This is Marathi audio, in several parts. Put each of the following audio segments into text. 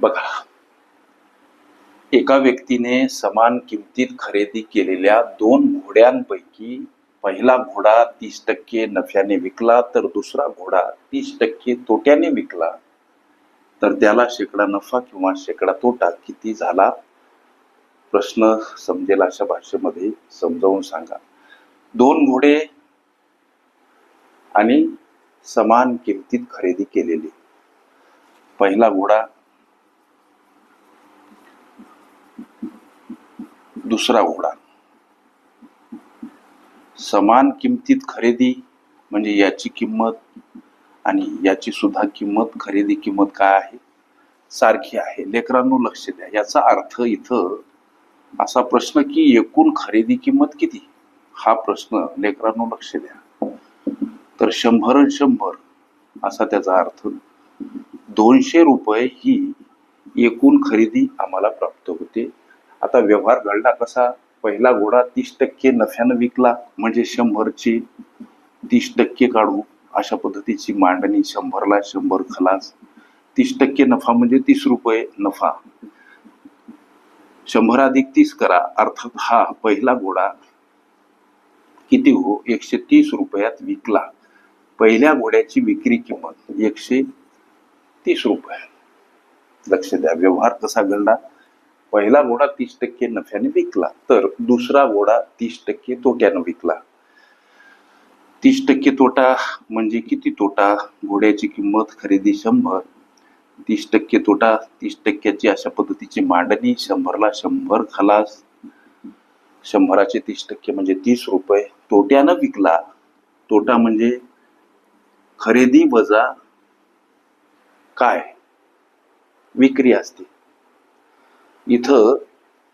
बघा. एका व्यक्तीने समान किमतीत खरेदी केलेल्या दोन घोड्यांपैकी पहिला घोडा तीस टक्के नफ्याने विकला तर दुसरा घोडा तीस टक्के तोट्याने विकला. तर त्याला शेकडा नफा किंवा शेकडा तोटा किती झाला? प्रश्न समजेल अशा भाषेमध्ये समजावून सांगा. दोन घोडे आणि समान किमतीत खरेदी केलेली. पहिला घोडा दुसरा घोडा. समान किमतीत खरेदी म्हणजे याची किंमत आणि याची सुद्धा किंमत खरेदी किंमत काय आहे? सारखी आहे. लेकरांनो लक्ष द्या. याचा अर्थ इथं असा प्रश्न की एकूण खरेदी किंमत किती? हा प्रश्न लेकरांनो लक्ष द्या. तर शंभर आणि शंभर असा त्याचा अर्थ. दोनशे रुपये ही एकूण खरेदी आम्हाला प्राप्त होते. आता व्यवहार घडला कसा? पहिला घोडा तीस टक्के नफ्यानं विकला म्हणजे शंभरची तीस टक्के काढू अशा पद्धतीची मांडणी शंभरला शंभर खलास. तीस टक्के नफा म्हणजे तीस रुपये नफा. शंभर अधिक तीस करा अर्थात हा पहिला घोडा किती हो? एकशे तीस रुपयात विकला. पहिल्या घोड्याची विक्री किंमत एकशे तीस रुपये. लक्ष द्या व्यवहार कसा घडला? पहिला घोडा तीस टक्के नफ्याने विकला तर दुसरा घोडा तीस टक्के तोट्यानं विकला. तीस टक्के तोटा म्हणजे किती तोटा? घोड्याची किंमत खरेदी शंभर. तीस टक्के तोटा तीस टक्क्याची अशा पद्धतीची मांडणी शंभरला शंभर खलास. शंभराचे तीस टक्के म्हणजे तीस रुपये. तोट्यानं विकला. तोटा म्हणजे खरेदी वजा काय? विक्री असते. इथं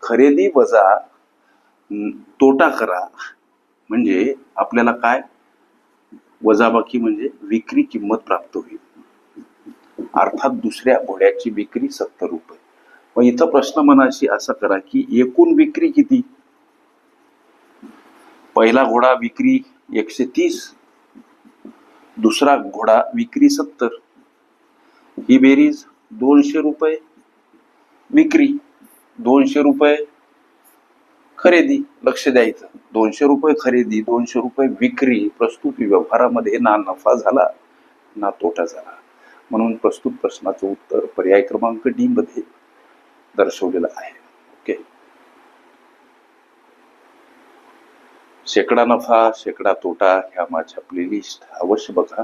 खरेदी वजा तोटा करा. म्हणजे आपल्याला काय? वजाबाकी म्हणजे विक्री किंमत प्राप्त होईल. अर्थात दुसऱ्या घोड्याची विक्री सत्तर रुपये. मग इथं प्रश्न मनाशी असा करा की एकूण विक्री किती? पहिला घोडा विक्री एकशे तीस दुसरा घोडा विक्री सत्तर. ही बेरीज दोनशे रुपये विक्री. दोनशे रुपये खरेदी लक्ष द्यायचं. दोनशे रुपये खरेदी दोनशे रुपये विक्री प्रस्तुत व्यवहारामध्ये ना नफा झाला ना तोटा झाला. म्हणून प्रस्तुत प्रश्नाचं उत्तर पर्याय क्रमांक डी मध्ये दर्शवलेलं आहे. ओके. शेकडा नफा शेकडा तोटा ह्या माझ्या प्लेलिस्ट अवश्य बघा.